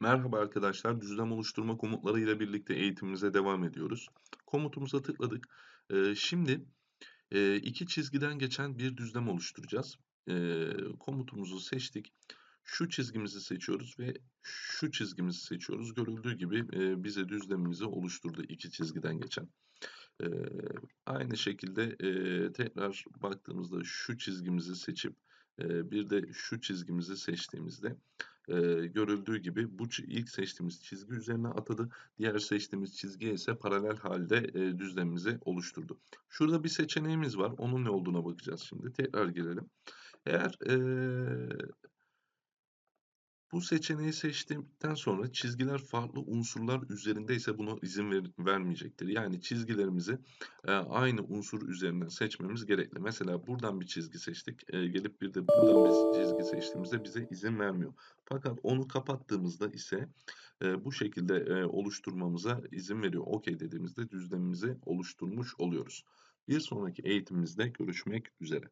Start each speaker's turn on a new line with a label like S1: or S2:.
S1: Merhaba arkadaşlar, düzlem oluşturma komutları ile birlikte eğitimimize devam ediyoruz. Komutumuza tıkladık. Şimdi, 2 çizgiden geçen bir düzlem oluşturacağız. Komutumuzu seçtik. Şu çizgimizi seçiyoruz ve şu çizgimizi seçiyoruz. Görüldüğü gibi, bize düzlemimizi oluşturdu 2 çizgiden geçen. Aynı şekilde, tekrar baktığımızda şu çizgimizi seçip, bir de şu çizgimizi seçtiğimizde, eee, görüldüğü gibi bu ilk seçtiğimiz çizgi üzerine atadı. Diğer seçtiğimiz çizgiye ise paralel halde eee, düzlemimizi oluşturdu. Şurada bir seçeneğimiz var. Onun ne olduğuna bakacağız şimdi. Tekrar girelim. Eğer, eee bu seçeneği seçtikten sonra çizgiler farklı unsurlar üzerindeyse buna izin ver vermeyecektir. Yani çizgilerimizi, eee, aynı unsur üzerinden seçmemiz gerekli. Mesela buradan bir çizgi seçtik. Eee, gelip bir de buradan bir çizgi seçtiğimizde bize izin vermiyor. Fakat onu kapattığımızda ise, eee, bu şekilde, eee, oluşturmamıza izin veriyor. Okay dediğimizde düzlemimizi oluşturmuş oluyoruz. Bir sonraki eğitimimizde görüşmek üzere.